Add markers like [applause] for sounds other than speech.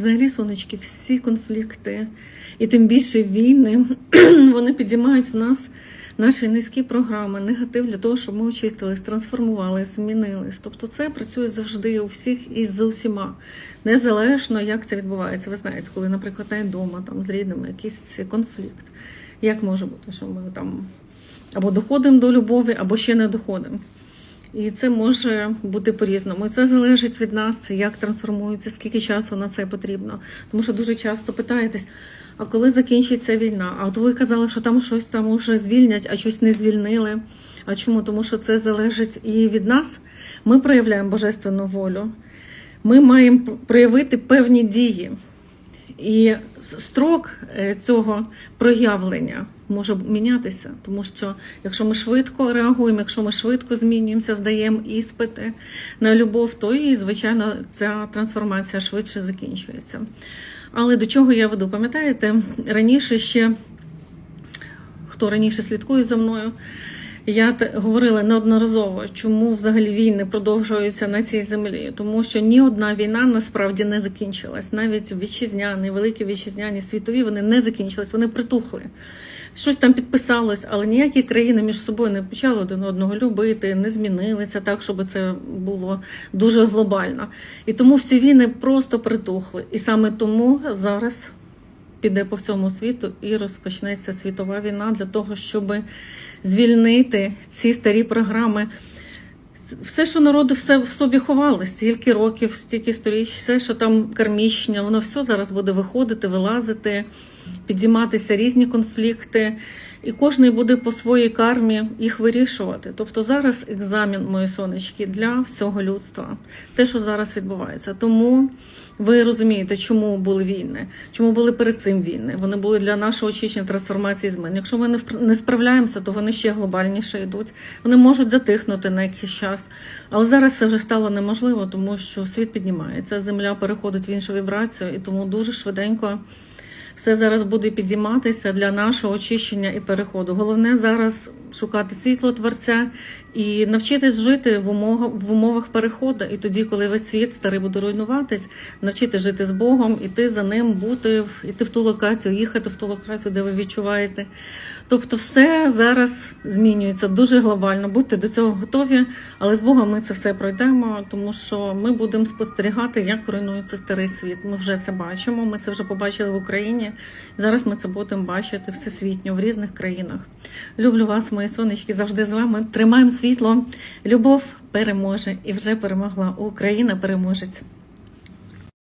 Взагалі, сонечки, всі конфлікти, і тим більше війни, [clears throat] вони підіймають в нас наші низькі програми, негатив для того, щоб ми очистились, трансформувалися, змінились. Тобто це працює завжди у всіх і з усіма, незалежно як це відбувається. Ви знаєте, коли, наприклад, навіть вдома там з рідними якийсь конфлікт. Як може бути, що ми там або доходимо до любові, або ще не доходимо. І це може бути по-різному. Це залежить від нас, як трансформується, скільки часу на це потрібно. Тому що дуже часто питаєтесь, а коли закінчиться війна? А от ви казали, що там щось там уже звільнять, а щось не звільнили. А чому? Тому що це залежить і від нас. Ми проявляємо божественну волю. Ми маємо проявити певні дії. І строк е, цього проявлення може мінятися, тому що якщо ми швидко реагуємо, якщо ми швидко змінюємося, здаємо іспити на любов, то і звичайно ця трансформація швидше закінчується. Але до чого я веду? Пам'ятаєте, раніше ще хто раніше слідкує за мною. Я говорила неодноразово, чому взагалі війни продовжуються на цій землі, тому що ні одна війна насправді не закінчилась. Навіть вітчизняні, великі вітчизняні світові вони не закінчились, вони притухли. Щось там підписалось, але ніякі країни між собою не почали один одного любити, не змінилися так, щоб це було дуже глобально. І тому всі війни просто притухли. І саме тому зараз піде по всьому світу і розпочнеться світова війна для того, щоб звільнити ці старі програми. Все, що народи все в собі ховали, стільки років, стільки сторіч, все, що там кармічне, воно все зараз буде виходити, вилазити, підійматися різні конфлікти, і кожен буде по своїй кармі їх вирішувати. Тобто зараз екзамен, мої сонечки, для всього людства, те, що зараз відбувається. Тому ви розумієте, чому були війни, чому були перед цим війни. Вони були для нашого очищення трансформації змін. Якщо ми не справляємося, то вони ще глобальніше йдуть. Вони можуть затихнути на якийсь час. Але зараз це вже стало неможливо, тому що світ піднімається, земля переходить в іншу вібрацію, і тому дуже швиденько все зараз буде підійматися для нашого очищення і переходу. Головне зараз шукати світло творця і навчитись жити в умовах, в умовах переходу. І тоді, коли весь світ старий буде руйнуватись, навчити жити з Богом, іти за ним, бути іти в ту локацію, їхати в ту локацію, де ви відчуваєте. Тобто, все зараз змінюється дуже глобально. Будьте до цього готові, але з Богом ми це все пройдемо, тому що ми будемо спостерігати, як руйнується старий світ. Ми вже це бачимо. Ми це вже побачили в Україні. Зараз ми це будемо бачити всесвітньо в різних країнах. Люблю вас, мої сонечки, завжди з вами. Тримаємо світло. Любов переможе і вже перемогла. Україна переможець.